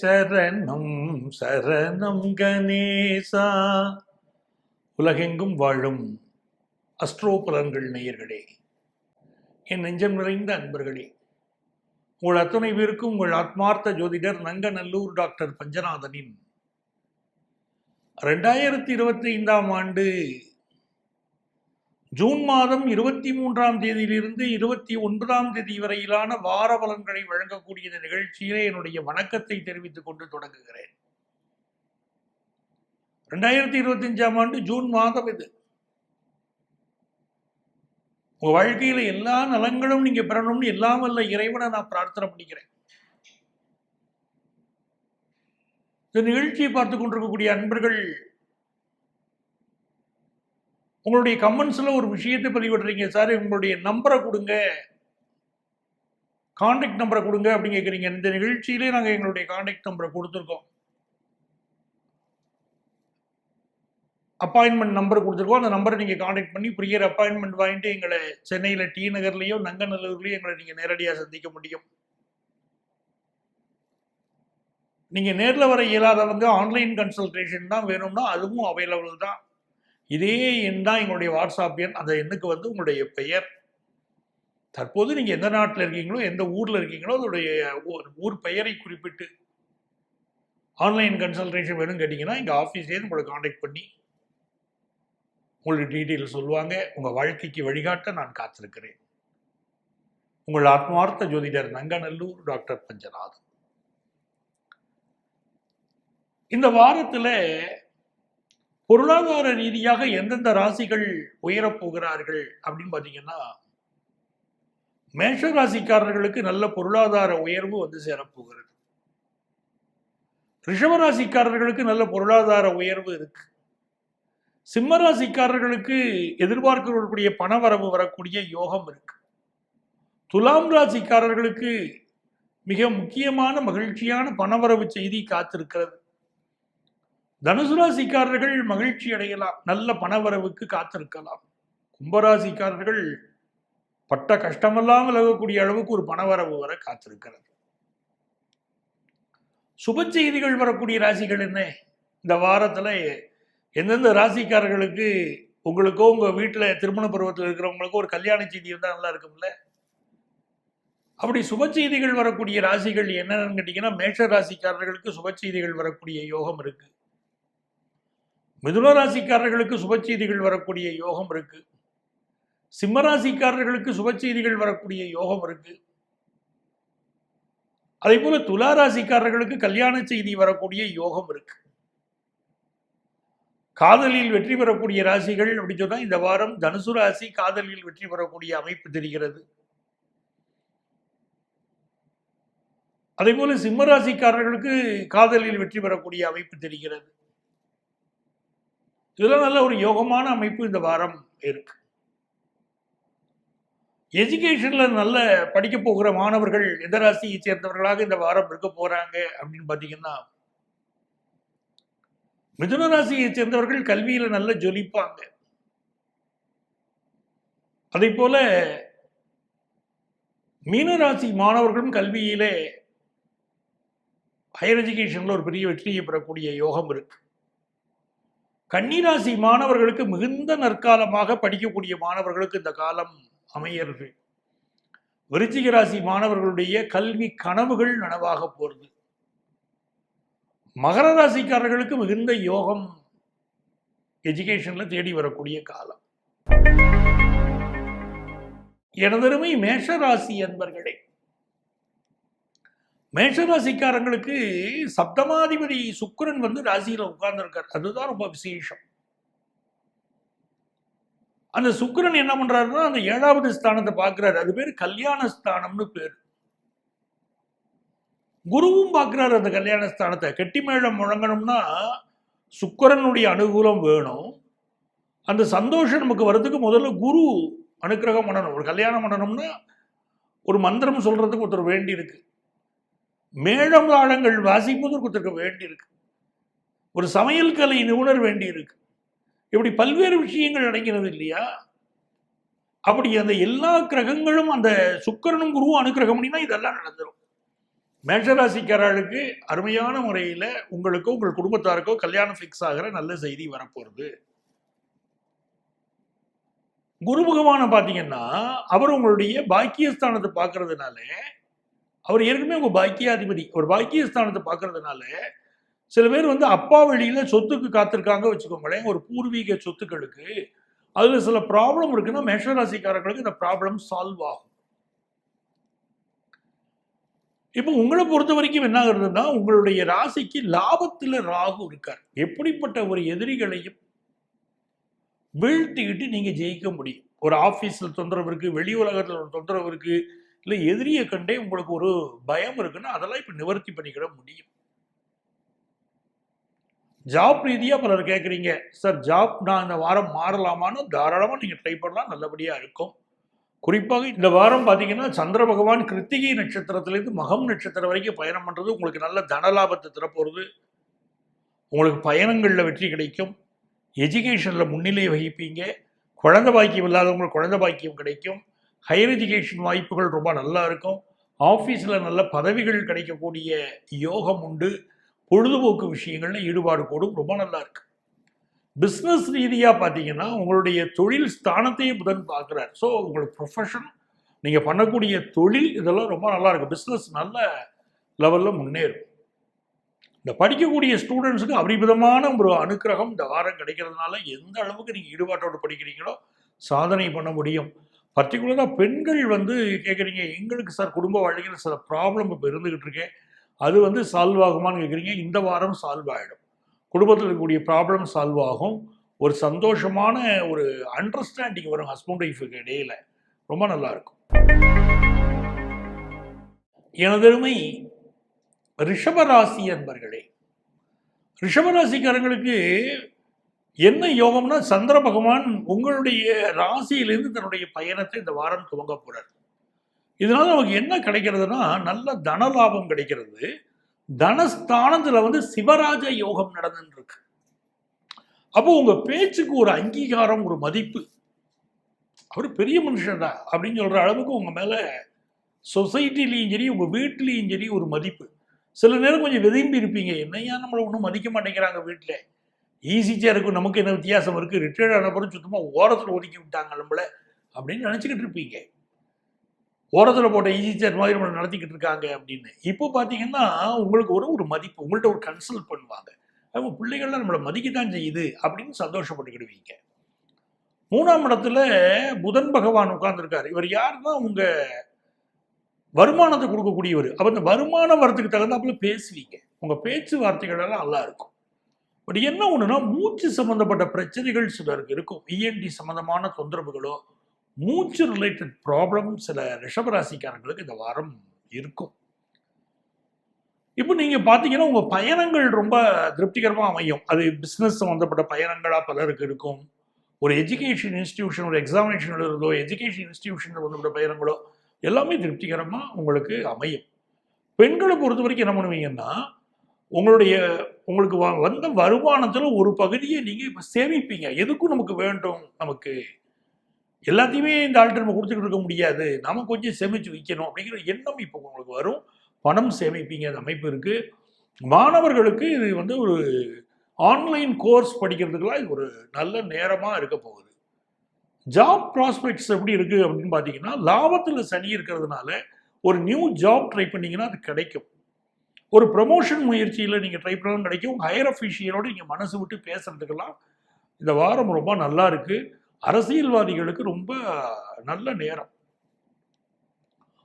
சரணம் சரணம் கணேசா. உலகெங்கும் வாழும் அஸ்ட்ரோ புலன்கள் நேயர்களே என் நெஞ்சம் நிறைந்த அன்பர்களே உங்கள் அத்தனை பேருக்கும் உங்கள் ஆத்மார்த்த ஜோதிடர் நங்கநல்லூர் டாக்டர் பஞ்சநாதனின் ரெண்டாயிரத்தி இருபத்தி ஐந்தாம் ஆண்டு ஜூன் மாதம் இருபத்தி மூன்றாம் தேதியிலிருந்து இருபத்தி ஒன்பதாம் தேதி வரையிலான வார பலன்களை வழங்கக்கூடிய இந்த நிகழ்ச்சியிலே என்னுடைய வணக்கத்தை தெரிவித்துக் கொண்டு தொடங்குகிறேன். ரெண்டாயிரத்தி இருபத்தி அஞ்சாம் ஆண்டு ஜூன் மாதம் இது. உங்க வாழ்க்கையில எல்லா நலங்களும் நீங்க பெறணும்னு எல்லாம் வல்ல இறைவனை நான் பிரார்த்தனை பண்ணிக்கிறேன். இந்த நிகழ்ச்சியை பார்த்து கொண்டிருக்கக்கூடிய அன்பர்கள் உங்களுடைய கமெண்ட்ஸில் ஒரு விஷயத்தை பதிவிடுறீங்க. சார் உங்களுடைய நம்பரை கொடுங்க. காண்டாக்ட் நம்பரை கொடுங்க அப்படின்னு கேட்குறீங்க இந்த நிகழ்ச்சியிலே நாங்கள் எங்களுடைய காண்டாக்ட் நம்பரை கொடுத்துருக்கோம். அப்பாயின்மெண்ட் நம்பர் கொடுத்துருக்கோம். அந்த நம்பரை நீங்கள் காண்டாக்ட் பண்ணி ப்ரியர் அப்பாயின்மெண்ட் வாங்கிட்டு எங்களை சென்னையில் டி நகர்லேயோ நங்கநல்லூர்லேயோ எங்களை நீங்கள் நேரடியாக சந்திக்க முடியும். நீங்கள் நேரில் வர இயலாதவங்க ஆன்லைன் கன்சல்டேஷன் தான் வேணும்னா அதுவும் அவைலபிள் தான். இதே எண் தான் எங்களுடைய வாட்ஸ்அப் எண். அந்த எண்ணுக்கு வந்து உங்களுடைய பெயர். தற்போது நீங்கள் எந்த நாட்டில் இருக்கீங்களோ எந்த ஊரில் இருக்கீங்களோ அதோடைய ஊர் பெயரை குறிப்பிட்டு ஆன்லைன் கன்சல்டேஷன் வேணும்னு கேட்டிங்கன்னா எங்கள் ஆஃபீஸ்லேருந்து உங்களை காண்டாக்ட் பண்ணி உங்களுடைய டீட்டெயில் சொல்லுவாங்க. உங்கள் வாழ்க்கைக்கு வழிகாட்ட நான் காத்திருக்கிறேன். உங்கள் ஆத்மார்த்த ஜோதிடர் நங்கநல்லூர் டாக்டர் பஞ்சநாதன். இந்த வாரத்தில் பொருளாதார ரீதியாக எந்தெந்த ராசிகள் உயரப் போகிறார்கள் அப்படின்னு பார்த்தீங்கன்னா மேஷ ராசிக்காரர்களுக்கு நல்ல பொருளாதார உயர்வு வந்து சேரப்போகிறது ரிஷப ராசிக்காரர்களுக்கு நல்ல பொருளாதார உயர்வு இருக்கு. சிம்ம ராசிக்காரர்களுக்கு எதிர்பார்க்கக்கூடிய பணவரவு வரக்கூடிய யோகம் இருக்கு. துலாம் ராசிக்காரர்களுக்கு மிக முக்கியமான மகிழ்ச்சியான பணவரவு செய்தி காத்திருக்கிறது. தனுசு ராசிக்காரர்கள் மகிழ்ச்சி அடையலாம் நல்ல பணவரவுக்கு காத்திருக்கலாம். கும்பராசிக்காரர்கள் பட்ட கஷ்டமெல்லாம் விலகக்கூடிய அளவுக்கு ஒரு பணவரவு வர காத்திருக்கிறது. சுப செய்திகள் வரக்கூடிய ராசிகள் என்ன? இந்த வாரத்துல எந்தெந்த ராசிக்காரர்களுக்கு உங்களுக்கோ உங்க வீட்டுல திருமண பருவத்தில் இருக்கிறவங்களுக்கோ ஒரு கல்யாண செய்தி இருந்தால் நல்லா இருக்கும்ல? அப்படி சுப செய்திகள் வரக்கூடிய ராசிகள் என்னன்னு கேட்டீங்கன்னா மேஷ ராசிக்காரர்களுக்கு சுப செய்திகள் வரக்கூடிய யோகம் இருக்கு. மிதுன ராசிக்காரர்களுக்கு சுப செய்திகள் வரக்கூடிய யோகம் இருக்கு. சிம்மராசிக்காரர்களுக்கு சுப செய்திகள் வரக்கூடிய யோகம் இருக்கு. அதே போல துலா ராசிக்காரர்களுக்கு கல்யாண செய்தி வரக்கூடிய யோகம் இருக்கு. காதலில் வெற்றி பெறக்கூடிய ராசிகள் அப்படின்னு சொன்னா இந்த வாரம் தனுசு ராசி காதலில் வெற்றி பெறக்கூடிய அமைப்பு தெரிகிறது. அதே போல சிம்மராசிக்காரர்களுக்கு காதலில் வெற்றி பெறக்கூடிய அமைப்பு தெரிகிறது. இதெல்லாம் நல்ல ஒரு யோகமான அமைப்பு இந்த வாரம் இருக்கு. எஜுகேஷன்ல நல்ல படிக்க போகிற மாணவர்கள் எந்த ராசியை சேர்ந்தவர்களாக இந்த வாரம் இருக்க போறாங்க அப்படின்னு பார்த்தீங்கன்னா மிதுன ராசியை சேர்ந்தவர்கள் கல்வியில நல்ல ஜொலிப்பாங்க. அதே போல மீனராசி மாணவர்களும் கல்வியிலே ஹையர் எஜுகேஷன்ல ஒரு பெரிய வெற்றியை பெறக்கூடிய யோகம் இருக்கு. கன்னிராசி மாணவர்களுக்கு மிகுந்த நற்காலமாக படிக்கக்கூடிய மாணவர்களுக்கு இந்த காலம் அமையிறது. விருச்சிக ராசி மாணவர்களுடைய கல்வி கனவுகள் நனவாக போகிறது மகர ராசிக்காரர்களுக்கு மிகுந்த யோகம் எஜுகேஷன்ல தேடி வரக்கூடிய காலம். எனதருமை மேஷராசி அன்பர்களே மேஷராசிக்காரங்களுக்கு சப்தமாதிபதி சுக்கிரன் வந்து ராசியில் உட்கார்ந்துருக்கார். அதுதான் ரொம்ப விசேஷம். அந்த சுக்கிரன் என்ன பண்றாருன்னா அந்த ஏழாவது ஸ்தானத்தை பார்க்கிறாரு. அது பேர் கல்யாண ஸ்தானம்னு பேர். குருவும் பார்க்கிறாரு அந்த கல்யாண ஸ்தானத்தை. கெட்டி மேளம் முழங்கணும்னா சுக்கரனுடைய அனுகூலம் வேணும். அந்த சந்தோஷம் நமக்கு வர்றதுக்கு முதல்ல குரு அனுக்கிரகம் பண்ணணும். ஒரு கல்யாணம் பண்ணணும்னா ஒரு மந்திரம் சொல்றதுக்கு ஒருத்தர் வேண்டி இருக்குது மேளம் வாசிப்பதற்கு ஒருத்தருக்கு வேண்டி ஒரு சமையல் கலை நிபுணர் வேண்டியிருக்கு. இப்படி பல்வேறு விஷயங்கள் நடக்கிறது இல்லையா? அப்படி அந்த எல்லா கிரகங்களும் அந்த சுக்கிரனும் குருவும் அனுக்கிரகம் பண்ணினா இதெல்லாம் நடந்துரும். மேஷராசிக்காரர்களுக்கு அருமையான முறையில் உங்களுக்கோ உங்கள் குடும்பத்தாருக்கோ கல்யாணம் ஃபிக்ஸ் ஆகிற நல்ல செய்தி வரப்போகிறது குரு பகவானை பார்த்தீங்கன்னா அவர் உங்களுடைய பாக்கியஸ்தானத்தை பார்க்கறதுனால அவர் ஏற்கனவே உங்கள் பாக்கியாதிபதி. ஒரு பாக்கியஸ்தானத்தை பார்க்கறதுனால சில பேர் வந்து அப்பா வழியில் சொத்துக்கு காத்திருக்காங்க வச்சுக்கோங்களேன். ஒரு பூர்வீக சொத்துக்களுக்கு. அதில் சில ப்ராப்ளம் இருக்குன்னா மேஷராசிக்காரர்களுக்கு இந்த ப்ராப்ளம் சால்வ் ஆகும். இப்போ உங்களை பொறுத்த வரைக்கும் என்ன ஆகுதுன்னா உங்களுடைய ராசிக்கு லாபத்தில் ராகு இருக்கார். எப்படிப்பட்ட ஒரு எதிரிகளையும் வீழ்த்திக்கிட்டு நீங்கள் ஜெயிக்க முடியும். ஒரு ஆஃபீஸில் தொந்தரவு இருக்குது வெளி உலகத்தில் ஒரு தொந்தரவு இருக்குது இல்லை எதிரியை கண்டே உங்களுக்கு ஒரு பயம் இருக்குன்னா அதெல்லாம் இப்போ நிவர்த்தி பண்ணிக்கிட முடியும். ஜாப் ரீதியாக பலர் கேட்குறீங்க சார் ஜாப் நான் இந்த வாரம் மாறலாமான்னு தாராளமாக நீங்கள் ட்ரை பண்ணலாம் நல்லபடியாக இருக்கும். குறிப்பாக இந்த வாரம் பார்த்தீங்கன்னா சந்திர பகவான் கிருத்திகை நட்சத்திரத்திலேருந்து மகம் நட்சத்திரம் வரைக்கும் பயணம் பண்ணுறது உங்களுக்கு நல்ல தன லாபத்தை தரப்போகிறது உங்களுக்கு பயணங்களில் வெற்றி கிடைக்கும். எஜுகேஷனில் முன்னிலை வகிப்பீங்க. குழந்தை பாக்கியம் இல்லாதவங்களுக்கு குழந்தை பாக்கியம் கிடைக்கும். ஹையர் எஜுகேஷன் வாய்ப்புகள் ரொம்ப நல்லா இருக்கும். ஆஃபீஸில் நல்ல பதவிகள் கிடைக்கக்கூடிய யோகம் உண்டு. பொழுதுபோக்கு விஷயங்களில் ஈடுபாடு கூடும் ரொம்ப நல்லா இருக்கு. பிஸ்னஸ் ரீதியாக பார்த்தீங்கன்னா உங்களுடைய தொழில் ஸ்தானத்தையே புதன் பார்க்குறாரு. ஸோ உங்களுக்கு ப்ரொஃபஷன் நீங்கள் பண்ணக்கூடிய தொழில் இதெல்லாம் ரொம்ப நல்லா இருக்கும் பிஸ்னஸ் நல்ல லெவலில் முன்னேறும். இந்த படிக்கக்கூடிய ஸ்டூடெண்ட்ஸுக்கு அபரிமிதமான ஒரு அனுக்கிரகம் இந்த வாரம் கிடைக்கிறதுனால எந்த அளவுக்கு நீங்கள் ஈடுபாட்டோடு படிக்கிறீங்களோ சாதனை பண்ண முடியும். பர்டிகுலராக பெண்கள் வந்து கேட்குறீங்க எங்களுக்கு சார் குடும்ப வாழ்க்கையில் சில ப்ராப்ளம் இப்போ இருந்துக்கிட்டு இருக்கேன் அது வந்து சால்வ் ஆகுமான்னு கேட்குறீங்க இந்த வாரம் சால்வ் ஆகிடும் குடும்பத்தில் இருக்கக்கூடிய ப்ராப்ளம் சால்வ் ஆகும். ஒரு சந்தோஷமான ஒரு அண்டர்ஸ்டாண்டிங் வரும் ஹஸ்பண்ட் ஒய்ஃபுக்கு இடையில. ரொம்ப நல்லா இருக்கும் எனதருமை ரிஷபராசி என்பர்களே ரிஷபராசிக்காரங்களுக்கு என்ன யோகம்னா சந்திர பகவான் உங்களுடைய ராசியிலிருந்து தன்னுடைய பயணத்தை இந்த வாரம் துவங்க போறார். இதனால நமக்கு என்ன கிடைக்கிறதுனா நல்ல தன லாபம் கிடைக்கிறது. தனஸ்தானத்துல வந்து சிவராஜ யோகம் நடந்துட்டு இருக்கு அப்போ உங்க பேச்சுக்கு ஒரு அங்கீகாரம் ஒரு மதிப்பு. அவர் பெரிய மனுஷன் தான் அப்படின்னு சொல்ற அளவுக்கு உங்க மேல சொசைட்டிலையும் சரி உங்க வீட்லேயும் சரி ஒரு மதிப்பு. சில நேரம் கொஞ்சம் விரும்பி இருப்பீங்க. என்னையா நம்மளை ஒன்றும் மதிக்க மாட்டேங்கிறாங்க வீட்டில் ஈஸி சேருக்கும் நமக்கு என்ன வித்தியாசம் இருக்குது ரிட்டையர்ட் ஆனப்பறம் சுத்தமாக ஓரத்தில் ஒதுக்கி விட்டாங்க நம்மளை அப்படின்னு நினச்சிக்கிட்டு இருப்பீங்க. ஓரத்தில் போட்ட ஈஸி சேர் மாதிரி நம்மளை நடத்திக்கிட்டு இருக்காங்க அப்படின்னு. இப்போ பார்த்தீங்கன்னா உங்களுக்கு ஒரு ஒரு மதிப்பு உங்கள்கிட்ட ஒரு கன்சல்ட் பண்ணுவாங்க. அவங்க பிள்ளைகள்லாம் நம்மளை மதிக்கத்தான் செய்யுது அப்படின்னு சந்தோஷப்பட்டுக்கிடுவீங்க. மூணாம் இடத்துல புதன் பகவான் உட்கார்ந்துருக்கார். இவர் யாருன்னா உங்க வருமானத்தை கொடுக்கக்கூடியவர். அப்போ இந்த வருமானம் வரத்துக்கு தகுந்தாப்புல பேசுவீங்க. உங்கள் பேச்சு வார்த்தைகளெல்லாம் நல்லா இருக்கும். பட் என்ன ஒன்றுனா மூச்சு சம்மந்தப்பட்ட பிரச்சனைகள் சிலருக்கு இருக்கும். இஎன்டி சம்மந்தமான தொந்தரவுகளோ மூச்சு ரிலேட்டட் ப்ராப்ளம் சில ரிஷபராசிக்காரங்களுக்கு இந்த வாரம் இருக்கும். இப்போ நீங்கள் பார்த்தீங்கன்னா உங்கள் பயணங்கள் ரொம்ப திருப்திகரமாக அமையும். அது பிஸ்னஸ் சம்மந்தப்பட்ட பயணங்களாக பலருக்கு இருக்கும். ஒரு எஜுகேஷன் இன்ஸ்டிடியூஷன் ஒரு எக்ஸாமினேஷன் எழுதுறதோ எஜுகேஷன் இன்ஸ்டிடியூஷன் சம்மந்தப்பட்ட பயணங்களோ எல்லாமே திருப்திகரமாக உங்களுக்கு அமையும். பெண்களை பொறுத்த வரைக்கும் என்ன பண்ணுவீங்கன்னா உங்களுடைய உங்களுக்கு வந்த வருமானத்தில் ஒரு பகுதியை நீங்கள் இப்போ சேமிப்பீங்க. எதுக்கும் நமக்கு வேண்டும் நமக்கு? எல்லாத்தையுமே இந்த ஆள்கிட்ட நம்ம கொடுத்துக்கிட்டு இருக்க முடியாது. நம்ம கொஞ்சம் சேமித்து வைக்கணும் அப்படிங்கிற எண்ணம் இப்போ உங்களுக்கு வரும். பணம் சேமிப்பீங்க அந்த அமைப்பு இருக்குது மாணவர்களுக்கு இது வந்து ஒரு ஆன்லைன் கோர்ஸ் படிக்கிறதுக்கெல்லாம் இது ஒரு நல்ல நேரமாக இருக்க போகுது. ஜாப் ப்ராஸ்பெக்ட்ஸ் எப்படி இருக்குது அப்படின்னு பார்த்தீங்கன்னா லாபத்தில் சனி இருக்கிறதுனால ஒரு நியூ ஜாப் ட்ரை பண்ணிங்கன்னா அது கிடைக்கும். ஒரு ப்ரமோஷன் முயற்சியில் நீங்கள் ட்ரை பண்ணாலும் கிடைக்கும். ஹையர் அஃபீஷியலோடு நீங்கள் மனசு விட்டு பேசுறதுக்கெல்லாம் இந்த வாரம் ரொம்ப நல்லா இருக்கு. அரசியல்வாதிகளுக்கு ரொம்ப நல்ல நேரம்.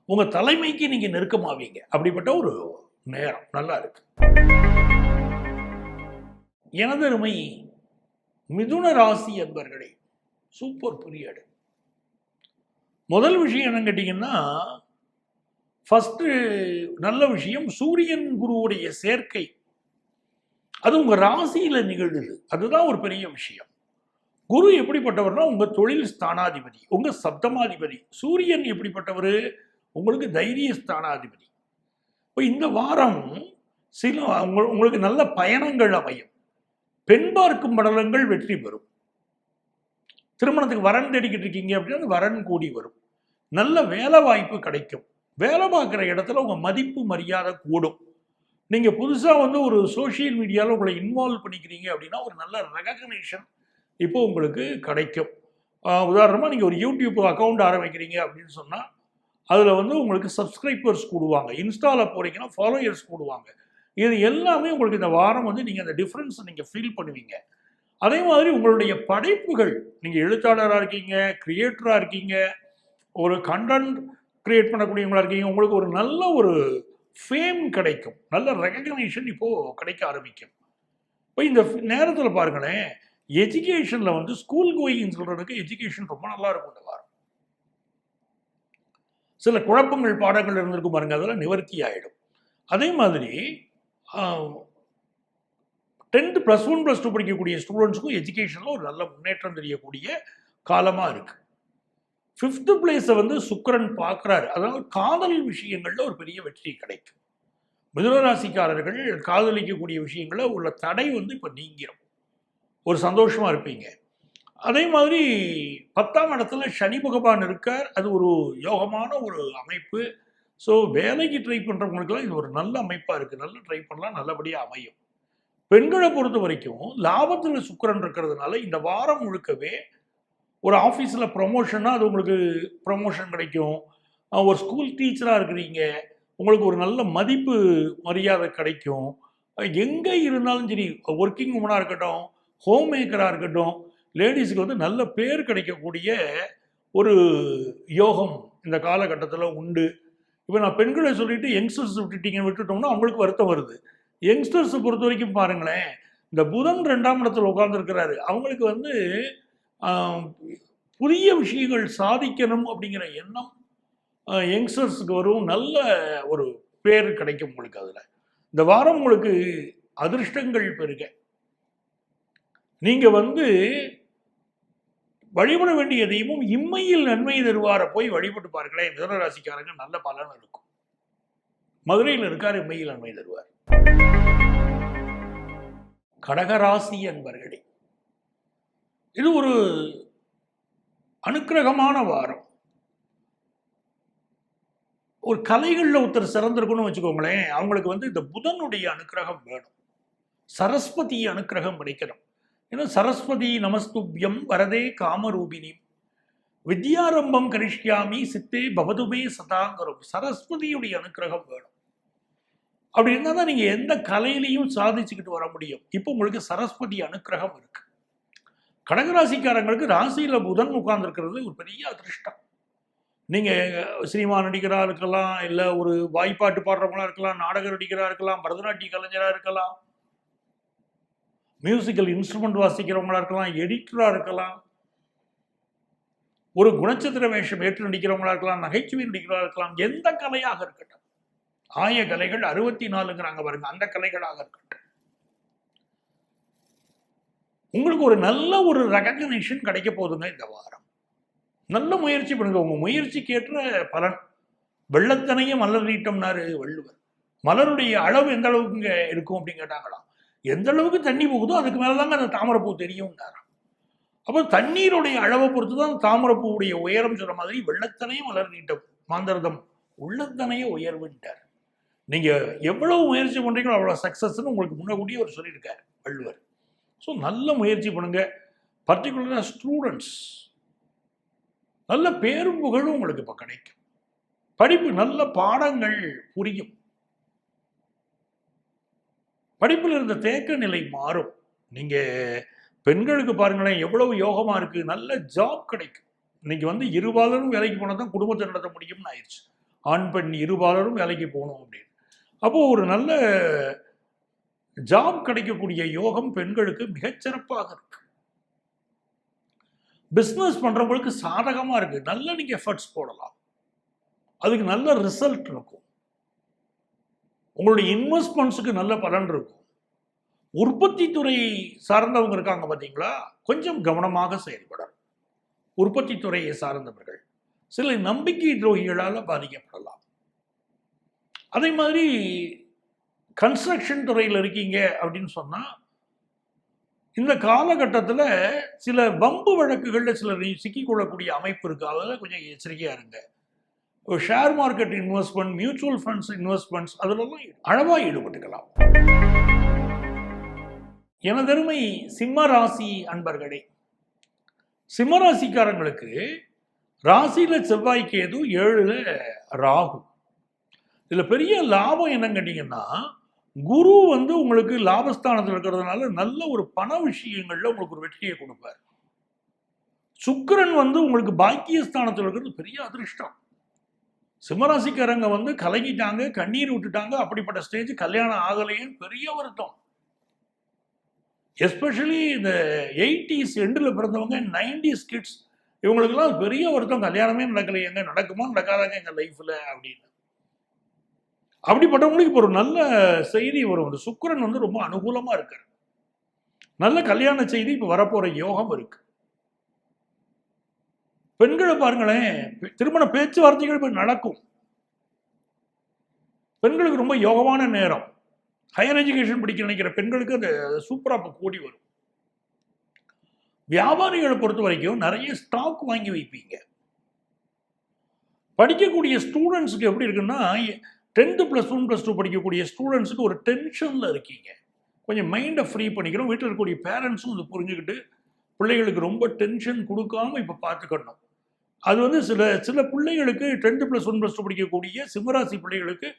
உங்க தலைமைக்கு நீங்க நெருக்கமாவீங்க. அப்படிப்பட்ட ஒரு நேரம். நல்லா இருக்கு. எனதருமை மிதுன ராசி என்பர்களே சூப்பர் பீரியடு முதல் விஷயம் என்னன்னு கேட்டிங்கன்னா ஃபஸ்ட்டு நல்ல விஷயம் சூரியன் குருவுடைய சேர்க்கை. அது உங்கள் ராசியில் நிகழுது. அதுதான் ஒரு பெரிய விஷயம். குரு எப்படிப்பட்டவர்னா உங்கள் தொழில் ஸ்தானாதிபதி உங்கள் சப்தமாதிபதி. சூரியன் எப்படிப்பட்டவர்? உங்களுக்கு தைரிய ஸ்தானாதிபதி. இப்போ இந்த வாரம் சில உங்களுக்கு நல்ல பயணங்கள் அமையும். பெண் பார்க்கும் படலங்கள் வெற்றி பெறும். திருமணத்துக்கு வரன் தேடிக்கிட்டு இருக்கீங்க அப்படின்னா வரன் கூடி வரும். நல்ல வேலை வாய்ப்பு கிடைக்கும். வேலை பார்க்குற இடத்துல உங்கள் மதிப்பு மரியாதை கூடும். நீங்கள் புதுசாக வந்து ஒரு சோஷியல் மீடியாவில் உங்களை இன்வால்வ் பண்ணிக்கிறீங்க அப்படின்னா ஒரு நல்ல ரெகக்னேஷன் இப்போ உங்களுக்கு கிடைக்கும். உதாரணமாக நீங்கள் ஒரு யூடியூப் அக்கௌண்ட் ஆரம்பிக்கிறீங்க அப்படின்னு சொன்னால் அதில் வந்து உங்களுக்கு சப்ஸ்கிரைபர்ஸ் கூடுவாங்க. இன்ஸ்டாவில் போகிறீங்கன்னா ஃபாலோயர்ஸ் கூடுவாங்க. இது எல்லாமே உங்களுக்கு இந்த வாரம் வந்து நீங்கள் அந்த டிஃப்ரென்ஸை நீங்கள் ஃபீல் பண்ணுவீங்க. அதே மாதிரி உங்களுடைய படைப்புகள் நீங்கள் எழுத்தாளராக இருக்கீங்க க்ரியேட்டராக இருக்கீங்க ஒரு கண்டென்ட் கிரியேட் பண்ணக்கூடியவங்களா இருக்கீங்க உங்களுக்கு ஒரு நல்ல ஒரு ஃபேம் கிடைக்கும். நல்ல ரெகக்னைஷன் இப்போது கிடைக்க ஆரம்பிக்கும். இப்போ இந்த நேரத்தில் பாருங்களேன் எஜுகேஷனில் வந்து ஸ்கூல் கோயிங் சொல்கிறதுக்கு எஜுகேஷன் ரொம்ப நல்லா இருக்கும் இந்த வாரம். சில குழப்பங்கள் பாடங்கள் இருந்திருக்கும் பாருங்க அதெல்லாம் நிவர்த்தி ஆகிடும் அதே மாதிரி tenth plus one plus two படிக்கக்கூடிய ஸ்டூடெண்ட்ஸ்க்கும் எஜுகேஷனில் ஒரு நல்ல முன்னேற்றம் தெரியக்கூடிய காலமாக இருக்குது ஃபிஃப்த்து பிளேஸை வந்து சுக்கரன் பார்க்குறாரு. அதாவது காதல் விஷயங்களில் ஒரு பெரிய வெற்றி கிடைக்கும். மிதுனராசிக்காரர்கள் காதலிக்கக்கூடிய விஷயங்களில் உள்ள தடை வந்து இப்போ நீங்கிடும் ஒரு சந்தோஷமாக இருப்பீங்க. அதே மாதிரி பத்தாம் இடத்துல சனி பகவான் இருக்கார். அது ஒரு யோகமான ஒரு அமைப்பு. ஸோ வேலைக்கு ட்ரை பண்ணுறவங்களுக்குலாம் இது ஒரு நல்ல அமைப்பாக இருக்குது நல்லா ட்ரை பண்ணலாம். நல்லபடியாக அமையும். பெண்களை பொறுத்த வரைக்கும் லாபத்தில் சுக்கரன் இருக்கிறதுனால இந்த வாரம் முழுக்கவே ஒரு ஆஃபீஸில் ப்ரொமோஷன்னா அது உங்களுக்கு ப்ரொமோஷன் கிடைக்கும். ஒரு ஸ்கூல் டீச்சராக இருக்கிறீங்க உங்களுக்கு ஒரு நல்ல மதிப்பு மரியாதை கிடைக்கும். எங்கே இருந்தாலும் சரி ஒர்க்கிங் உமனாக இருக்கட்டும் ஹோம் மேக்கராக இருக்கட்டும் லேடிஸுக்கு வந்து நல்ல பேர் கிடைக்கக்கூடிய ஒரு யோகம் இந்த காலகட்டத்தில் உண்டு. இப்போ நான் பெண்களை சொல்லிட்டு யங்ஸ்டர்ஸ் விட்டுட்டீங்கன்னு விட்டுட்டோம்னா அவங்களுக்கு வருத்தம் வருது. யங்ஸ்டர்ஸை பொறுத்த வரைக்கும் பாருங்களேன் இந்த புதன் ரெண்டாம் இடத்துல உட்காந்துருக்கிறாரு அவங்களுக்கு வந்து புதிய விஷயங்கள் சாதிக்கணும் அப்படிங்கிற எண்ணம் யங்ஸ்டர்ஸுக்கு வரும். நல்ல ஒரு பேர் கிடைக்கும் உங்களுக்கு அதில். இந்த வாரம் உங்களுக்கு அதிர்ஷ்டங்கள் பெருக. நீங்கள் வந்து வழிபட வேண்டிய தெய்வம் இம்மையில் நன்மை தருவார போய் வழிபட்டு பாருங்களேன். மிதனராசிக்காரங்க நல்ல பலன் இருக்கும். மதுரையில் இருக்கார் இம்மையில் நன்மை தருவார். கடகராசி என்பர்களே இது ஒரு அனுக்கிரகமான வாரம். ஒரு கலைகளில் ஒருத்தர் சிறந்திருக்குன்னு வச்சுக்கோங்களேன் அவங்களுக்கு வந்து இந்த புதனுடைய அனுக்கிரகம் வேணும். சரஸ்வதி அனுக்கிரகம் கிடைக்கணும். ஏன்னா சரஸ்வதி நமஸ்துபியம் வரதே காமரூபினி வித்யாரம்பம் கரிஷ்யாமி சித்தே பவதுமே சதாங்கரம் சரஸ்வதியுடைய அனுக்கிரகம் வேணும். அப்படி இருந்தால் தான் நீங்கள் எந்த கலையிலையும் சாதிச்சுக்கிட்டு வர முடியும். இப்போ உங்களுக்கு சரஸ்வதி அனுக்கிரகம் இருக்கு. கடகராசிக்காரங்களுக்கு ராசியில் புதன் உட்கார்ந்துருக்கிறது ஒரு பெரிய அதிர்ஷ்டம். நீங்கள் சினிமா நடிகராக இருக்கலாம் இல்லை ஒரு வாய்ப்பாட்டு பாடுறவங்களா இருக்கலாம் நாடக நடிகராக இருக்கலாம் பரதநாட்டிய கலைஞராக இருக்கலாம் மியூசிக்கல் இன்ஸ்ட்ருமெண்ட் வாசிக்கிறவங்களா இருக்கலாம் எடிட்டராக இருக்கலாம் ஒரு குணச்சித்திர வேஷம் ஏற்று நடிக்கிறவங்களா இருக்கலாம் நகைச்சுவை நடிகராக இருக்கலாம் எந்த கலையாக இருக்கட்டும். ஆய கலைகள் அறுபத்தி நாலுங்கிறாங்க பாருங்க அந்த கலைகளாக இருக்கட்டும். உங்களுக்கு ஒரு நல்ல ஒரு ரெகக்னேஷன் கிடைக்க போதுங்க இந்த வாரம். நல்ல முயற்சி பண்ணுங்க. உங்கள் முயற்சிக்கு ஏற்ற பலன். வெள்ளத்தனையும் மலர் நீட்டம்னாரு வள்ளுவர். மலருடைய அளவு எந்த அளவுக்குங்க இருக்கும் அப்படின்னு கேட்டாங்களாம். எந்த அளவுக்கு தண்ணி போகுதோ அதுக்கு மேலே தாங்க அந்த தாமரைப்பூ தெரியும்னாராம். அப்போ தண்ணீருடைய அளவை பொறுத்து தான் தாமரைப்பூவுடைய உயரம் சொல்கிற மாதிரி வெள்ளத்தனையும் மலர் நீட்டம் மாந்தரதம் உள்ளத்தனைய உயர்வுன்ட்டார். நீங்கள் எவ்வளவு முயற்சி பண்ணுறீங்களோ அவ்வளோ சக்ஸஸ்ன்னு உங்களுக்கு முன்னக்கூட்டியே அவர் சொல்லியிருக்கார் வள்ளுவர். ஸோ நல்ல முயற்சி பண்ணுங்க. பர்டிகுலராக ஸ்டூடெண்ட்ஸ் நல்ல பேரும் புகழும் உங்களுக்கு இப்போ கிடைக்கும். படிப்பு நல்ல பாடங்கள் புரியும். படிப்பில் இருந்த தேக்க நிலை மாறும். நீங்கள் பெண்களுக்கு பாருங்களேன் எவ்வளவு யோகமாக இருக்குது நல்ல ஜாப் கிடைக்கும். இன்னைக்கு வந்து இருபாலரும் வேலைக்கு போனால் தான் குடும்பத்தை நடத்த முடியும்னு ஆயிடுச்சு. ஆண் பெண் இருபாலரும் வேலைக்கு போகணும் அப்படின்னு. அப்போது ஒரு நல்ல ஜாப் கிடைக்கக்கூடிய யோகம் பெண்களுக்கு மிகச்சிறப்பாக இருக்கு. பிஸ்னஸ் பண்ணுறவங்களுக்கு சாதகமாக இருக்கு. நல்ல நீங்கள் எஃபர்ட்ஸ் போடலாம். அதுக்கு நல்ல ரிசல்ட் இருக்கும். உங்களுடைய இன்வெஸ்ட்மெண்ட்ஸுக்கு நல்ல பலன் இருக்கும். உற்பத்தி துறை சார்ந்தவங்க இருக்காங்க பார்த்தீங்களா கொஞ்சம் கவனமாக செயல்படணும். உற்பத்தி துறையை சார்ந்தவர்கள். சில நம்பிக்கை துரோகிகளால் பாதிக்கப்படலாம். அதே மாதிரி கன்ஸ்ட்ரக்ஷன் துறையில் இருக்கீங்க அப்படின்னு சொன்னால் இந்த காலகட்டத்தில் சில வம்பு வழக்குகளில் சிலர் சிக்கிக்கொள்ளக்கூடிய அமைப்பு இருக்கு. அதில் கொஞ்சம் எச்சரிக்கையாக இருங்க. Share market investment mutual funds investments அதிலெல்லாம் அளவாக ஈடுபட்டுக்கலாம். எனதருமை சிம்ம ராசி அன்பர்களே சிம்ம ராசிக்காரங்களுக்கு ராசியில செவ்வாய் கேது ஏழுல ராகு. இதுல பெரிய லாபம் என்னன்னு கேட்டீங்கன்னா குரு வந்து உங்களுக்கு லாபஸ்தானத்தில் இருக்கிறதுனால நல்ல ஒரு பண விஷயங்கள்ல உங்களுக்கு ஒரு வெற்றியை கொடுப்பார். சுக்கரன் வந்து உங்களுக்கு பாக்கியஸ்தானத்தில் இருக்கிறது பெரிய அதிர்ஷ்டம். சிம்மராசிக்காரங்க வந்து கலங்கிட்டாங்க கண்ணீர் விட்டுட்டாங்க அப்படிப்பட்ட ஸ்டேஜ் கல்யாணம் ஆகலையும் பெரிய வருத்தம். எஸ்பெஷலி இந்த எயிட்டிஸ் எண்டில் பிறந்தவங்க நைன்டிஸ் கிட்ஸ் இவங்களுக்கெல்லாம் பெரிய வருத்தம். கல்யாணமே நடக்கலையேங்க நடக்குமா நடக்காதாங்க எங்கள் லைஃப்பில் அப்படின்னு. அப்படிப்பட்டவங்களுக்கு இப்போ ஒரு நல்ல செய்தி வரும். இந்த சுக்கரன் வந்து ரொம்ப அனுகூலமாக இருக்கார். நல்ல கல்யாண செய்தி இப்போ வரப்போகிற யோகம் இருக்கு. பெண்களை பாருங்களேன் திருமண பேச்சுவார்த்தைகள் இப்போ நடக்கும். பெண்களுக்கு ரொம்ப யோகமான நேரம். ஹையர் எஜுகேஷன் படிக்க நினைக்கிற பெண்களுக்கு அந்த சூப்பராக இப்போ கூடி வரும். வியாபாரிகளை பொறுத்த வரைக்கும் நிறைய ஸ்டாக் வாங்கி வைப்பீங்க. படிக்கக்கூடிய ஸ்டூடெண்ட்ஸுக்கு எப்படி இருக்குன்னா tenth plus one plus two படிக்கக்கூடிய ஸ்டூடெண்ட்ஸுக்கு ஒரு டென்ஷனில் இருக்கீங்க. கொஞ்சம் மைண்டை ஃப்ரீ பண்ணிக்கிறோம் வீட்டில் இருக்கக்கூடிய பேரண்ட்ஸும் இதை புரிஞ்சுக்கிட்டு பிள்ளைகளுக்கு ரொம்ப டென்ஷன் கொடுக்காம இப்போ பார்த்துக்கணும். அது வந்து சில சில பிள்ளைகளுக்கு tenth plus one plus two படிக்கக்கூடிய சிம்மராசி பிள்ளைகளுக்கு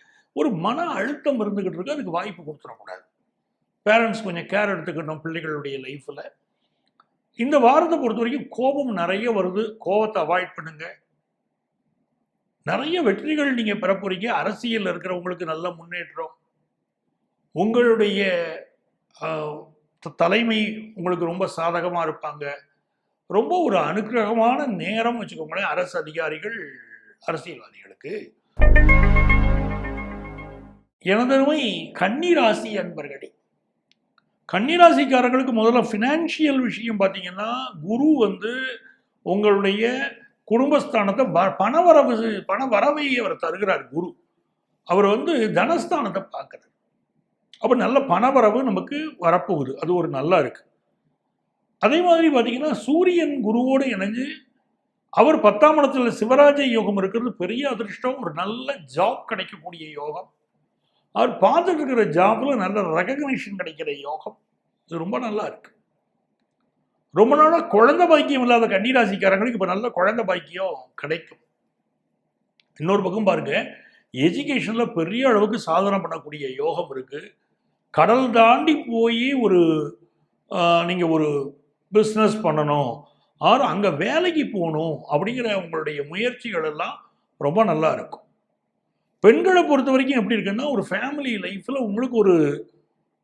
ஒரு மன அழுத்தம் இருந்துக்கிட்டு இருக்கு. அதுக்கு வாய்ப்பு கொடுத்துடக்கூடாது. பேரண்ட்ஸ் கொஞ்சம் கேர் எடுத்துக்கணும் பிள்ளைகளுடைய லைஃப்பில் இந்த வாரத்தை பொறுத்த வரைக்கும் கோபம் நிறைய வருது. கோபத்தை அவாய்ட் பண்ணுங்கள் நிறைய வெற்றிகள் நீங்கள் பெற அரசியலில் இருக்கிறவங்களுக்கு நல்ல முன்னேற்றம். உங்களுடைய தலைமை உங்களுக்கு ரொம்ப சாதகமாக இருப்பாங்க. ரொம்ப ஒரு அனுக்கிரகமான நேரம் வச்சுக்கோங்களேன் அரசு அதிகாரிகள் அரசியல்வாதிகளுக்கு. எனதருமை கன்னிராசி அன்பர்களே கன்னிராசிக்காரர்களுக்கு முதல்ல ஃபினான்ஷியல் விஷயம் பார்த்தீங்கன்னா குரு வந்து உங்களுடைய குடும்பஸ்தானத்தை பணவரவு பண வரவை அவர் தருகிறார் குரு. அவர் வந்து தனஸ்தானத்தை பார்க்குறார். அப்போ நல்ல பணவரவு நமக்கு வரப்போகுது அது ஒரு நல்லா இருக்கு. அதே மாதிரி பார்த்தீங்கன்னா சூரியன் குருவோடு இணைஞ்சு அவர் பத்தாம் இடத்துல சிவராஜ யோகம் இருக்கிறது பெரிய அதிர்ஷ்டம். ஒரு நல்ல ஜாப் கிடைக்கக்கூடிய யோகம். அவர் பார்த்துட்டு இருக்கிற ஜாப்ல நல்ல ரெகக்னிஷன் கிடைக்கிற யோகம். இது ரொம்ப நல்லா இருக்கு. ரொம்ப நாளாக குழந்தை பாக்கியம் இல்லாத கன்னிராசிக்காரங்களுக்கு இப்போ நல்ல குழந்தை பாக்கியம் கிடைக்கும். இன்னொரு பக்கம் பாருங்க எஜுகேஷனில் பெரிய அளவுக்கு சாதனை பண்ணக்கூடிய யோகம் இருக்குது கடல் தாண்டி போய் ஒரு நீங்கள் ஒரு பிஸ்னஸ் பண்ணணும் ஆறு அங்கே வேலைக்கு போகணும் அப்படிங்கிற உங்களுடைய முயற்சிகள் எல்லாம் ரொம்ப நல்லா இருக்கும். பெண்களை பொறுத்த வரைக்கும் எப்படி இருக்குன்னா ஒரு ஃபேமிலி லைஃப்பில் உங்களுக்கு ஒரு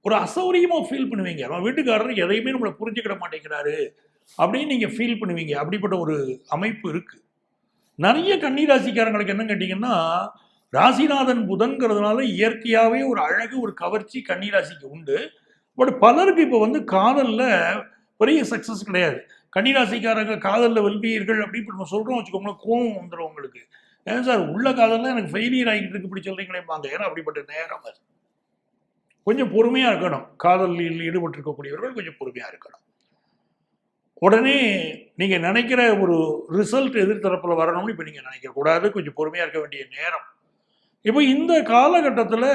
ஒரு அசௌரியமாக ஃபீல் பண்ணுவீங்க. நம்ம வீட்டுக்காரர் எதையுமே நம்மளை புரிஞ்சுக்கிட மாட்டேங்கிறாரு அப்படின்னு நீங்கள் ஃபீல் பண்ணுவீங்க. அப்படிப்பட்ட ஒரு அமைப்பு இருக்குது நிறைய கன்னி ராசிக்காரங்களுக்கு என்ன கேட்டிங்கன்னா ராசிநாதன் புதன்கிறதுனால இயற்கையாகவே ஒரு அழகு ஒரு கவர்ச்சி கன்னிராசிக்கு உண்டு. பட் பலருக்கு இப்போ வந்து காதலில் பெரிய சக்ஸஸ் கிடையாது. கன்னிராசிக்காரங்க காதலில் வெல்வியர்கள் அப்படி நம்ம சொல்கிறோம் வச்சுக்கோங்களேன் கோவம் வந்துடும் உங்களுக்கு. ஏன் சார்? உள்ள காதலில் எனக்கு ஃபெயிலியர் ஆகிட்டு இருக்கு இப்படி சொல்கிறீங்களேம்பாங்க ஏன்னா அப்படிப்பட்ட நேரம் அது. கொஞ்சம் பொறுமையாக இருக்கணும். காதலில் ஈடுபட்டிருக்கக்கூடியவர்கள் கொஞ்சம் பொறுமையாக இருக்கணும். உடனே நீங்கள் நினைக்கிற ஒரு ரிசல்ட் எதிர்த்தரப்பில் வரணும்னு இப்போ நீங்கள் நினைக்கக்கூடாது. கொஞ்சம் பொறுமையாக இருக்க வேண்டிய நேரம். இப்போ இந்த காலகட்டத்தில்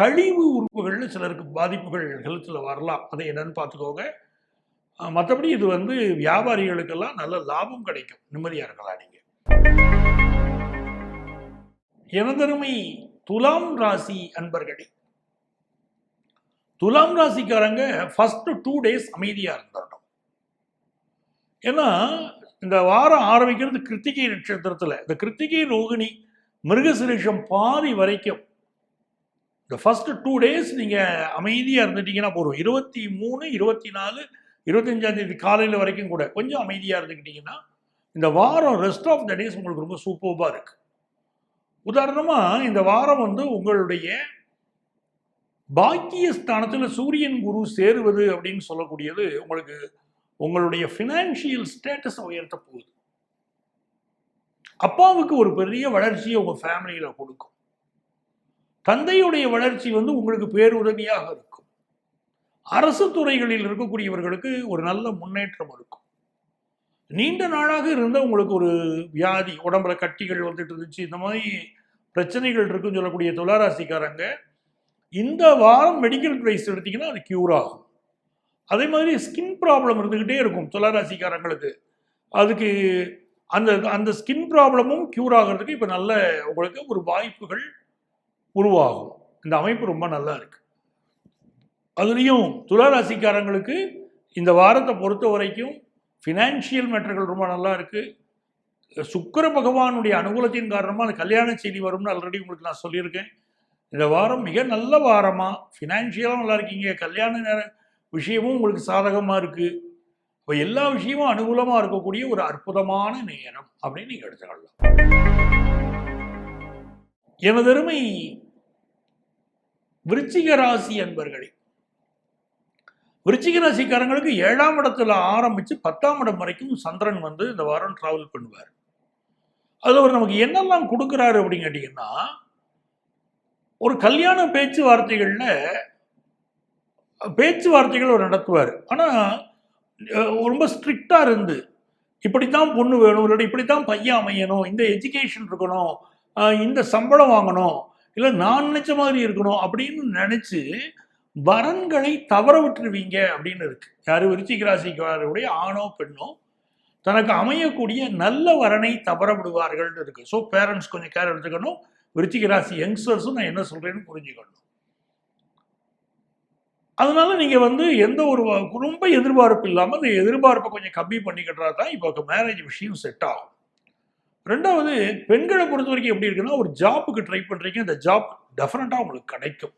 கழிவு உறுப்புகளில் சிலருக்கு பாதிப்புகள் ஹெல்த்தில் வரலாம். அதை என்னன்னு பார்த்துக்கோங்க. மற்றபடி இது வந்து வியாபாரிகளுக்கெல்லாம் நல்ல லாபம் கிடைக்கும். நிம்மதியாக இருக்கலாம் நீங்கள் எனதருமை துலாம் ராசி அன்பர்களே துலாம் ராசிக்காரங்க ஃபஸ்ட்டு டூ டேஸ் அமைதியாக இருந்துடணும் ஏன்னா இந்த வாரம் ஆரம்பிக்கிறது கிருத்திகை நட்சத்திரத்தில். இந்த கிருத்திகை ரோகிணி மிருகசிரீஷம் பாதி வரைக்கும். இந்த ஃபஸ்ட்டு டூ டேஸ் நீங்கள் அமைதியாக இருந்துட்டீங்கன்னா போதும். இருபத்தி மூணு இருபத்தி நாலு இருபத்தஞ்சாந்தேதி காலையில் வரைக்கும் கூட கொஞ்சம் அமைதியாக இருந்துக்கிட்டிங்கன்னா இந்த வாரம் ரெஸ்ட் ஆஃப் த டேஸ் உங்களுக்கு ரொம்ப சூப்பர்பாக இருக்குது உதாரணமாக இந்த வாரம் வந்து உங்களுடைய பாக்கிய ஸ்தானத்தில் சூரியன் குரு சேருவது அப்படின்னு சொல்லக்கூடியது உங்களுக்கு உங்களுடைய ஃபினான்ஷியல் ஸ்டேட்டஸை உயர்த்த போகுது. அப்பாவுக்கு ஒரு பெரிய வளர்ச்சியை உங்கள் ஃபேமிலியில் கொடுக்கும். தந்தையுடைய வளர்ச்சி வந்து உங்களுக்கு பேருதவியாக இருக்கும். அரசு துறைகளில் இருக்கக்கூடியவர்களுக்கு ஒரு நல்ல முன்னேற்றம் இருக்கும். நீண்ட நாளாக இருந்த உங்களுக்கு ஒரு வியாதி உடம்புல கட்டிகள் வந்துட்டு இருந்துச்சு இந்த மாதிரி பிரச்சனைகள் இருக்குன்னு சொல்லக்கூடிய துளாராசிக்காரங்க இந்த வாரம் மெடிக்கல் ப்ரைஸ் எடுத்தீங்கன்னா அது க்யூர் ஆகும். அதே மாதிரி ஸ்கின் ப்ராப்ளம் இருந்துக்கிட்டே இருக்கும் துளாராசிக்காரங்களுக்கு. அதுக்கு அந்த அந்த ஸ்கின் ப்ராப்ளமும் க்யூர் ஆகிறதுக்கு இப்போ நல்ல உங்களுக்கு ஒரு வாய்ப்புகள் உருவாகும். இந்த அமைப்பு ரொம்ப நல்லா இருக்கு. அதுலேயும் துளாராசிக்காரங்களுக்கு இந்த வாரத்தை பொறுத்த வரைக்கும் ஃபினான்ஷியல் மேட்டர்கள் ரொம்ப நல்லா இருக்குது சுக்கர பகவானுடைய அனுகூலத்தின் காரணமாக அந்த கல்யாண செய்தி வரும்னு ஆல்ரெடி உங்களுக்கு நான் சொல்லியிருக்கேன். இந்த வாரம் மிக நல்ல வாரமாக ஃபினான்ஷியலாக நல்லா இருக்கீங்க. கல்யாண நேர விஷயமும் உங்களுக்கு சாதகமாக இருக்கு. இப்போ எல்லா விஷயமும் அனுகூலமாக இருக்கக்கூடிய ஒரு அற்புதமான நேரம் அப்படின்னு நீங்கள் எடுத்துக்கலாம் எனதருமை விருச்சிக ராசி அன்பர்களே விருச்சிக ராசிக்காரங்களுக்கு ஏழாம் இடத்துல ஆரம்பிச்சு பத்தாம் இடம் வரைக்கும் சந்திரன் வந்து இந்த வாரம் ட்ராவல் பண்ணுவார். அதில் அவர் நமக்கு என்னெல்லாம் கொடுக்குறாரு அப்படின்னு கேட்டிங்கன்னா ஒரு கல்யாண பேச்சுவார்த்தைகளில் பேச்சுவார்த்தைகள் அவர் நடத்துவார். ஆனால் ரொம்ப ஸ்ட்ரிக்டாக இருந்து இப்படித்தான் பொண்ணு வேணும் இல்லாட்டி இப்படித்தான் பையன் அமையணும் இந்த எஜுகேஷன் இருக்கணும் இந்த சம்பளம் வாங்கணும் இல்லை நான் நினச்ச மாதிரி இருக்கணும் அப்படின்னு நினச்சி வரன்களை தவற விட்டுருவீங்க அப்படின்னு இருக்கு. யார்? விருச்சிக ராசிக்காரருடைய ஆணோ பெண்ணோ தனக்கு அமையக்கூடிய நல்ல வரனை தவற விடுவார்கள்னு இருக்கு. ஸோ பேரண்ட்ஸ் கொஞ்சம் கேர் எடுத்துக்கணும். விருச்சிக ராசி யங்ஸ்டர்ஸும் நான் என்ன சொல்கிறேன்னு புரிஞ்சுக்கணும். அதனால நீங்க வந்து எந்த ஒரு ரொம்ப எதிர்பார்ப்பு இல்லாமல் அந்த எதிர்பார்ப்பை கொஞ்சம் கம்மி பண்ணிக்கிட்டா தான் இப்போ மேரேஜ் விஷயம் செட் ஆகும். ரெண்டாவது பெண்களை பொறுத்த வரைக்கும் எப்படி இருக்குன்னா ஒரு ஜாப்புக்கு ட்ரை பண்ணுறீங்க அந்த ஜாப் டெஃபினட்டாக உங்களுக்கு கிடைக்கும்.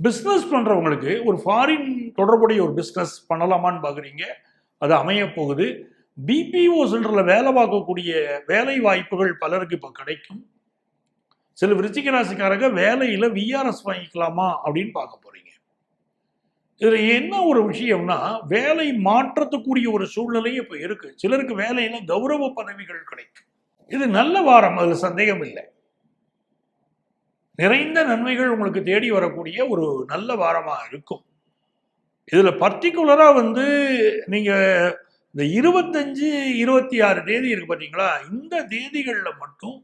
பிஸ்னஸ் பண்ணுறவங்களுக்கு ஒரு ஃபாரின் தொடர்புடைய ஒரு பிஸ்னஸ் பண்ணலாமான்னு பார்க்குறீங்க அது அமைய போகுது. பிபிஓ சென்டரில் வேலை பார்க்கக்கூடிய வேலை வாய்ப்புகள் பலருக்கு இப்போ கிடைக்கும். சில விருச்சிக ராசிக்காரங்க வேலையில் விஆர்எஸ் வாங்கிக்கலாமா அப்படின்னு பார்க்க போறீங்க. இதுல என்ன ஒரு விஷயம்னா வேலை மாற்றத்துக்குரிய ஒரு சூழ்நிலையும் இப்போ இருக்கு. சிலருக்கு வேலையில கௌரவ பதவிகள் கிடைக்கும் இது நல்ல வாரம் அதுல சந்தேகம் இல்லை. நிறைந்த நன்மைகள் உங்களுக்கு தேடி வரக்கூடிய ஒரு நல்ல வாரமா இருக்கும். இதுல பர்டிகுலரா வந்து நீங்க இந்த இருபத்தஞ்சு இருபத்தி ஆறு தேதி இருக்கு பாத்தீங்களா? இந்த தேதிகள்ல மட்டும்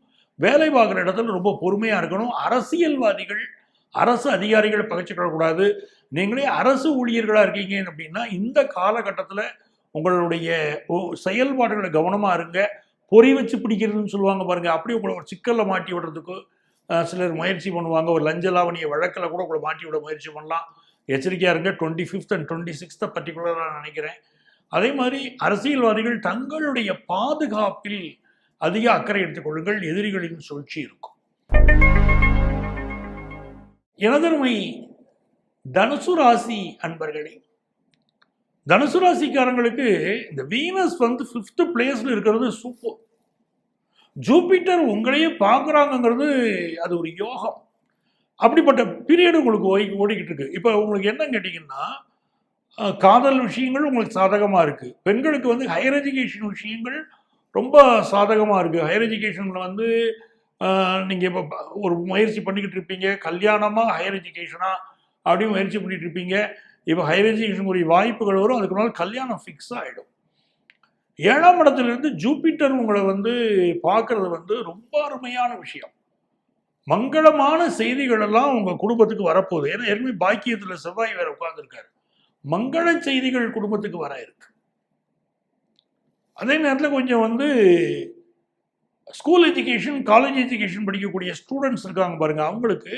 வேலை பார்க்குற இடத்துல ரொம்ப பொறுமையாக இருக்கணும். அரசியல்வாதிகள் அரசு அதிகாரிகள் பகைச்சிக்கக்கூடாது. நீங்களே அரசு ஊழியர்களாக இருக்கீங்க அப்படின்னா இந்த காலகட்டத்தில் உங்களுடைய செயல்பாடுகளை கவனமாக இருங்க. பொறி வச்சு பிடிக்கிறதுன்னு சொல்லுவாங்க பாருங்கள் அப்படி உங்களை ஒரு சிக்கலில் மாட்டி விடுறதுக்கு சிலர் முயற்சி பண்ணுவாங்க. ஒரு லஞ்ச லாவணிய வழக்கில் கூட உங்களை மாட்டி விட முயற்சி பண்ணலாம். எச்சரிக்கையாக இருங்க. டுவெண்ட்டி ஃபிஃப்த் அண்ட் டுவெண்ட்டி சிக்ஸ்த்தை பர்டிகுலராக நினைக்கிறேன். அதே மாதிரி அரசியல்வாதிகள் தங்களுடைய பாதுகாப்பில் அதிக அக்கறை எடுத்துக்கொள்ளுங்கள் எதிரிகளின் சூழ்ச்சி இருக்கும். எனதருமை தனுசு ராசி அன்பர்களே தனுசு ராசிக்காரங்களுக்கு இந்த வீனஸ் வந்து ஃபிஃப்த் பிளேஸ்ல இருக்கிறது சூப்பர் ஜூபிட்டர் உங்களையே பார்க்குறாங்கங்கிறது அது ஒரு யோகம். அப்படிப்பட்ட பீரியடு உங்களுக்கு ஓடி ஓடிக்கிட்டு இருக்கு. இப்போ உங்களுக்கு என்னன்னு கேட்டிங்கன்னா காதல் விஷயங்கள் உங்களுக்கு சாதகமாக இருக்குது பெண்களுக்கு வந்து ஹையர் எஜுகேஷன் விஷயங்கள் ரொம்ப சாதகமாக இருக்குது ஹையர் எஜுகேஷனில் வந்து நீங்கள் இப்போ ஒரு முயற்சி பண்ணிக்கிட்டு இருப்பீங்க. கல்யாணமாக ஹையர் எஜுகேஷனா அப்படின்னு முயற்சி பண்ணிட்டு இருப்பீங்க. இப்போ ஹையர் எஜுகேஷனுக்குரிய வாய்ப்புகள் வரும். அதுக்கு முன்னால் கல்யாணம் ஃபிக்ஸ் ஆகிடும் ஏழாம் இடத்துலேருந்து ஜூபிட்டர் உங்களை வந்து பார்க்கறது வந்து ரொம்ப அருமையான விஷயம். மங்களமான செய்திகள் எல்லாம் உங்கள் குடும்பத்துக்கு வரப்போகுது. ஏன்னா ஏற்கனவே பாக்கியத்தில் செவ்வாய் வேறு உட்காந்துருக்காரு மங்கள செய்திகள் குடும்பத்துக்கு வர இருக்கு. அதே நேரத்தில் கொஞ்சம் வந்து ஸ்கூல் எஜுகேஷன் காலேஜ் எஜுகேஷன் படிக்கக்கூடிய ஸ்டூடெண்ட்ஸ் இருக்காங்க பாருங்கள் அவங்களுக்கு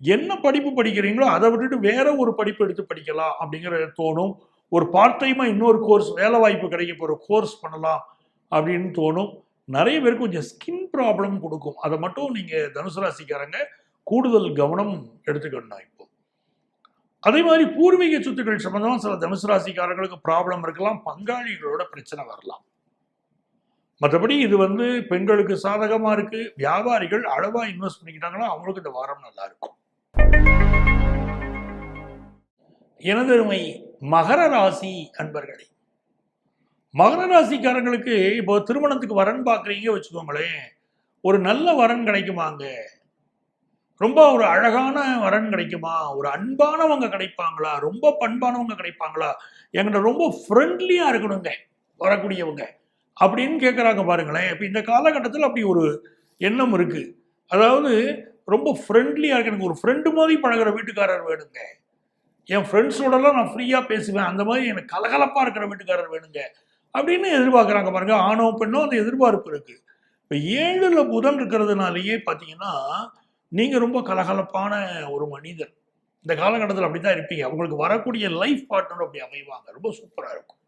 என்ன படிப்பு படிக்கிறீங்களோ அதை விட்டுட்டு வேற ஒரு படிப்பு எடுத்து படிக்கலாம் அப்படிங்கிற தோணும். ஒரு பார்ட் டைமாக இன்னொரு கோர்ஸ் வேலை வாய்ப்பு கிடைக்க போகிற கோர்ஸ் பண்ணலாம் அப்படின்னு தோணும். நிறைய பேருக்கு கொஞ்சம் ஸ்கின் ப்ராப்ளம் கொடுக்கும். அதை மட்டும் நீங்கள் தனுசு ராசிக்காரங்க கூடுதல் கவனம் எடுத்துக்கணும் இப்போ. அதே மாதிரி பூர்வீக சொத்துக்கள் சம்மந்தமாக சில தனுசு ராசிக்காரங்களுக்கு ப்ராப்ளம் இருக்கலாம். பங்காளிகளோட பிரச்சனை வரலாம். மற்றபடி இது வந்து பெண்களுக்கு சாதகமாக இருக்கு. வியாபாரிகள் அளவாக இன்வெஸ்ட் பண்ணிக்கிட்டாங்கன்னா அவங்களுக்கு இந்த வாரம் நல்லா இருக்கும். எனதருமை மகர ராசி அன்பர்களே மகர ராசிக்காரங்களுக்கு இப்போ திருமணத்துக்கு வரன் பார்க்குறீங்க வச்சுக்கோங்களேன். ஒரு நல்ல வரன் கிடைக்குமாங்க. ரொம்ப ஒரு அழகான வரன் கிடைக்குமா? ஒரு அன்பானவங்க கிடைப்பாங்களா? ரொம்ப பண்பானவங்க கிடைப்பாங்களா? எங்கள்கிட்ட ரொம்ப ஃப்ரெண்ட்லியாக இருக்கணுங்க. வரக்கூடியவங்க. அப்படின்னு கேட்குறாங்க பாருங்களேன். இப்போ இந்த காலகட்டத்தில் அப்படி ஒரு எண்ணம் இருக்குது அதாவது ரொம்ப ஃப்ரெண்ட்லியாக இருக்கு. எனக்கு ஒரு ஃப்ரெண்டு மாதிரி பழகிற வீட்டுக்காரர் வேணுங்க. என் ஃப்ரெண்ட்ஸோடலாம் நான் ஃப்ரீயாக பேசுவேன். அந்த மாதிரி எனக்கு கலகலப்பாக இருக்கிற வீட்டுக்காரர் வேணுங்க. அப்படின்னு எதிர்பார்க்குறாங்க பாருங்க. ஆணோ பெண்ணோ அந்த எதிர்பார்ப்பு இருக்குது இப்போ ஏழில் புதன் இருக்கிறதுனாலயே பார்த்தீங்கன்னா நீங்கள் ரொம்ப கலகலப்பான ஒரு மனிதர். இந்த காலகட்டத்தில் அப்படி தான் இருப்பீங்க. உங்களுக்கு வரக்கூடிய லைஃப் பார்ட்னர் அப்படி அமைவாங்க. ரொம்ப சூப்பராக இருக்கும்.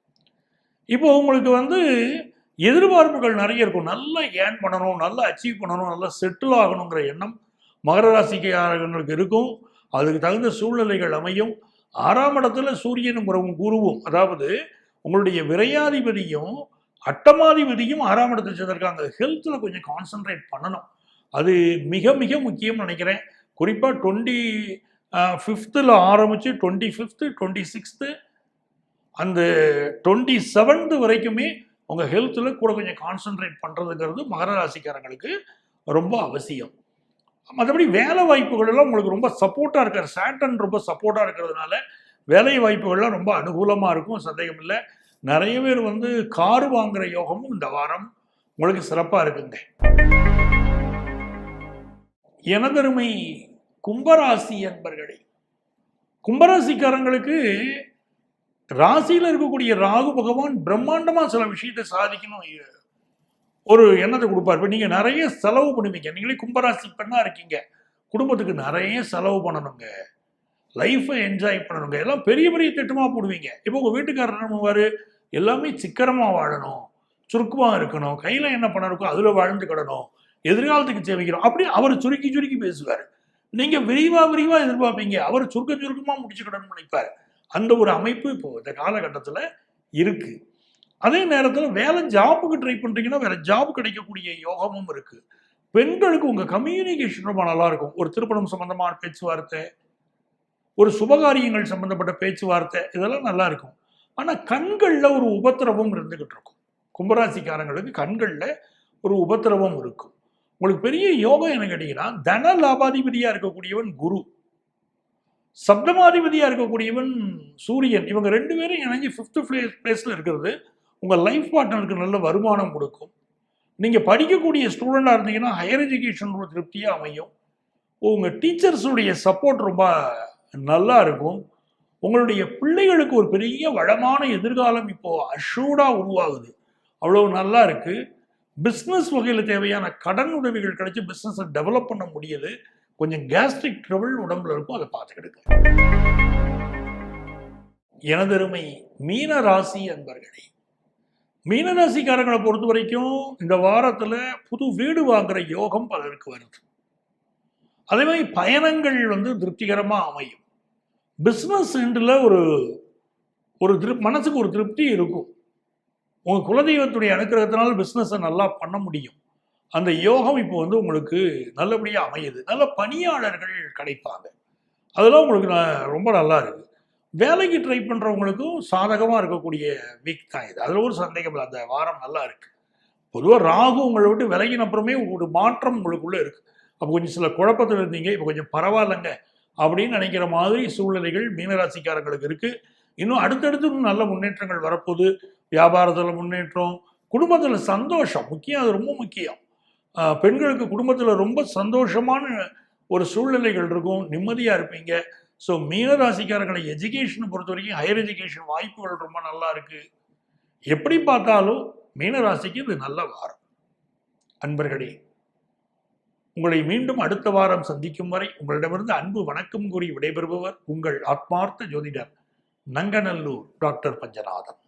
இப்போ உங்களுக்கு வந்து எதிர்பார்ப்புகள் நிறைய இருக்கும். நல்லா ஏர்ன் பண்ணணும் நல்லா அச்சீவ் பண்ணணும் நல்லா செட்டில் ஆகணுங்கிற எண்ணம் மகர ராசிக்காரர்களுக்கு இருக்கும். அதுக்கு தகுந்த சூழ்நிலைகள் அமையும். ஆறாம் இடத்துல சூரியனும் குருவும் அதாவது உங்களுடைய விரையாதிபதியும் அட்டமாதிபதியும் ஆறாம் இடத்துல சேர்ந்திருக்காங்க. ஹெல்த்தில் கொஞ்சம் கான்சென்ட்ரேட் பண்ணணும். அது மிக மிக முக்கியம் நினைக்கிறேன். குறிப்பாக டுவெண்ட்டி ஃபிஃப்த்தில் ஆரம்பித்து டுவெண்ட்டி ஃபிஃப்த்து டுவெண்ட்டி சிக்ஸ்த்து அந்த டுவெண்ட்டி செவன்த்து வரைக்குமே உங்கள் ஹெல்த்தில் கூட கொஞ்சம் கான்சென்ட்ரேட் பண்ணுறதுங்கிறது மகர ராசிக்காரங்களுக்கு ரொம்ப அவசியம். மற்றபடி வேலை வாய்ப்புகளெல்லாம் உங்களுக்கு ரொம்ப சப்போர்ட்டாக இருக்கிற சேட்டன் ரொம்ப சப்போர்ட்டாக இருக்கிறதுனால வேலை வாய்ப்புகள்லாம் ரொம்ப அனுகூலமாக இருக்கும் சந்தேகம் இல்லை. நிறைய பேர் வந்து கார் வாங்குகிற யோகமும் இந்த வாரம் உங்களுக்கு சிறப்பாக இருக்குங்க. எனதருமை கும்பராசி என்பர்களே கும்பராசிக்காரங்களுக்கு ராசியில் இருக்கக்கூடிய ராகு பகவான் பிரம்மாண்டமாக சில விஷயத்தை சாதிக்கணும். ஒரு எண்ணத்தை கொடுப்பார். இப்போ நீங்கள் நிறைய செலவு பண்ணுவீங்க. நீங்களே கும்பராசி பெண்ணாக இருக்கீங்க. குடும்பத்துக்கு நிறைய செலவு பண்ணணுங்க. லைஃப்பை என்ஜாய் பண்ணணுங்க. எல்லாம் பெரிய பெரிய திட்டமாக போடுவீங்க. இப்போ உங்கள் வீட்டுக்காரர் என்ன பண்ணுவார்? எல்லாமே சிக்கனமாக வாழணும். சுருக்கமாக இருக்கணும். கையில் என்ன பண்ண இருக்கோ அதில் வாழ்ந்து கிடணும். எதிர்காலத்துக்கு சேமிக்கணும். அப்படி அவர் சுருக்கி சுருக்கி பேசுவார். நீங்கள் விரிவாக விரிவாக எதிர்பார்ப்பீங்க. அவர் சுருக்க சுருக்கமாக முடிச்சுக்கணும்னு நினைப்பார். அந்த ஒரு அமைப்பு இப்போ இந்த காலகட்டத்தில் இருக்குது அதே நேரத்தில் வேலை ஜாபுக்கு ட்ரை பண்ணுறீங்கன்னா வேற ஜாப் கிடைக்கக்கூடிய யோகமும் இருக்கு. பெண்களுக்கு உங்கள் கம்யூனிகேஷன் ரொம்ப நல்லா இருக்கும் ஒரு திருப்பணம் சம்பந்தமான பேச்சுவார்த்தை ஒரு சுபகாரியங்கள் சம்பந்தப்பட்ட பேச்சுவார்த்தை இதெல்லாம் நல்லா இருக்கும் ஆனால் கண்களில் ஒரு உபத்திரவம் இருந்துக்கிட்டு இருக்கும். கும்பராசிக்காரங்களுக்கு கண்களில் ஒரு உபத்திரவம் இருக்கும். உங்களுக்கு பெரிய யோகம் என்ன கேட்டிங்கன்னா தன லாபாதிபதியாக இருக்கக்கூடியவன் குரு. சப்தமாதிபதியாக இருக்கக்கூடியவன் சூரியன். இவங்க ரெண்டு பேரும் இணைஞ்சு ஃபிஃப்த்து பிளேஸ் பிளேஸில் இருக்கிறது. உங்கள் லைஃப் பார்ட்னருக்கு நல்ல வருமானம் கொடுக்கும். நீங்கள் படிக்கக்கூடிய ஸ்டூடெண்டாக இருந்தீங்கன்னா ஹையர் எஜுகேஷன் ஒரு திருப்தியாக அமையும். உங்கள் டீச்சர்ஸுடைய சப்போர்ட் ரொம்ப நல்லா இருக்கும். உங்களுடைய பிள்ளைகளுக்கு ஒரு பெரிய வளமான எதிர்காலம் இப்போது அஷூடாக உருவாகுது. அவ்வளோ நல்லா இருக்குது பிஸ்னஸ் வகையில் தேவையான கடன் உதவிகள் கிடைச்சி பிஸ்னஸை டெவலப் பண்ண முடியுது. கொஞ்சம் கேஸ்ட்ரிக் ட்ரபிள் உடம்புல இருக்கும் அதை பார்த்துக்கிடுங்க எனதருமை மீன ராசி அன்பர்களே மீனராசிக்காரங்களை பொறுத்த வரைக்கும் இந்த வாரத்தில் புது வீடு வாங்குற யோகம் பலருக்கு வருது. அதே மாதிரி பயணங்கள் வந்து திருப்திகரமாக அமையும். பிஸ்னஸ் எண்டில் ஒரு ஒரு திரு மனசுக்கு ஒரு திருப்தி இருக்கும். உங்கள் குலதெய்வத்துடைய அனுக்கிரகத்தினால பிஸ்னஸை நல்லா பண்ண முடியும். அந்த யோகம் இப்போ வந்து உங்களுக்கு நல்லபடியாக அமையுது. நல்ல பணியாளர்கள் கிடைப்பாங்க. அதெல்லாம் உங்களுக்கு நான் ரொம்ப நல்லா இருக்குது வேலைக்கு ட்ரை பண்ணுறவங்களுக்கும் சாதகமாக இருக்கக்கூடிய வீக் தான் இது. அதில் ஒரு சந்தேகம் இல்லை. அந்த வாரம் நல்லா இருக்குது பொதுவாக ராகு உங்களை விட்டு விலகின அப்புறமே ஒரு மாற்றம் உங்களுக்குள்ளே இருக்குது அப்போ கொஞ்சம் சில குழப்பத்தில் இருந்தீங்க. இப்போ கொஞ்சம் பரவாயில்லைங்க அப்படின்னு நினைக்கிற மாதிரி சூழ்நிலைகள் மீனராசிக்காரங்களுக்கு இருக்குது இன்னும் அடுத்தடுத்து இன்னும் நல்ல முன்னேற்றங்கள் வரப்போகுது. வியாபாரத்தில் முன்னேற்றம் குடும்பத்தில் சந்தோஷம் முக்கியம். அது ரொம்ப முக்கியம். பெண்களுக்கு குடும்பத்தில் ரொம்ப சந்தோஷமான ஒரு சூழ்நிலைகள் இருக்கும். நிம்மதியாக இருப்பீங்க. ஸோ மீனராசிக்காரர்களை எஜுகேஷனை பொறுத்த வரைக்கும் ஹையர் எஜுகேஷன் வாய்ப்புகள் ரொம்ப நல்லா இருக்குது எப்படி பார்த்தாலும் மீனராசிக்கு இது நல்ல வாரம். அன்பர்களே உங்களை மீண்டும் அடுத்த வாரம் சந்திக்கும் வரை உங்களிடமிருந்து அன்பு வணக்கம் கூறி விடைபெறுபவர் உங்கள் ஆத்மார்த்த ஜோதிடர் நங்கநல்லூர் டாக்டர் பஞ்சநாதன்.